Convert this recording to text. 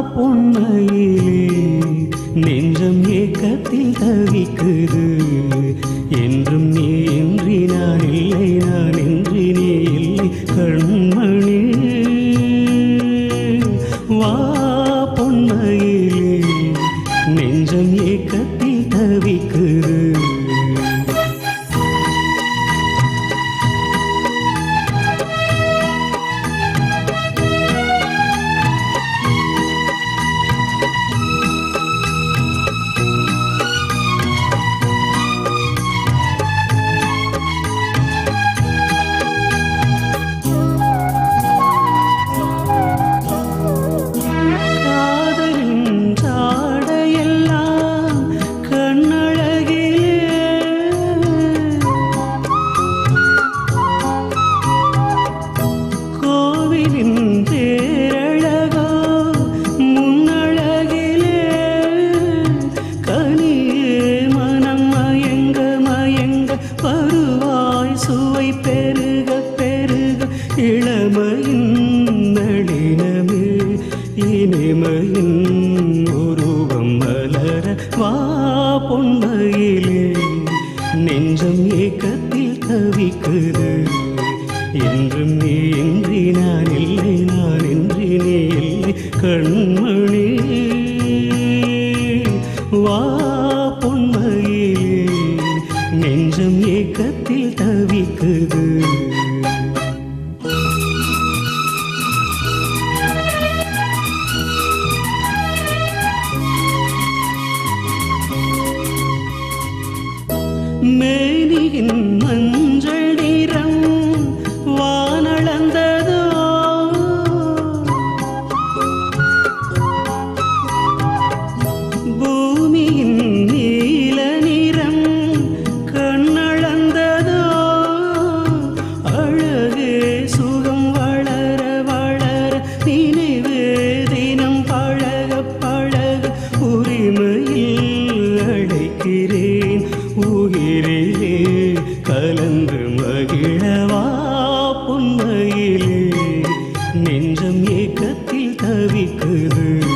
பொன்னையிலே நெஞ்சம் ஏக்கத்தில் தவிக்குது. என்றும் நீ என்று நான் இல்லை நான் என்று நீ இல்லை. கண்மணி வா பொன்னையிலே நெஞ்சம் ஏக்கத்தில் தவிக்குது. வருவாய் சுவை பெருக பெருக. இளமையின் நளினமே இனிமையின் உருவம் மலர வா பொன்மையிலே. நெஞ்சம் ஏக்கத்தில் தவிக்குது. என்றும் நீ இன்றி நான் இல்லை நான் இன்றி நீ இல்லை. கண்மணி ஏக்கத்தில் தவிக்குது. மே கலந்து மகிழவா புன்மையிலே. நெஞ்சம் ஏக்கத்தில் தவிக்குது.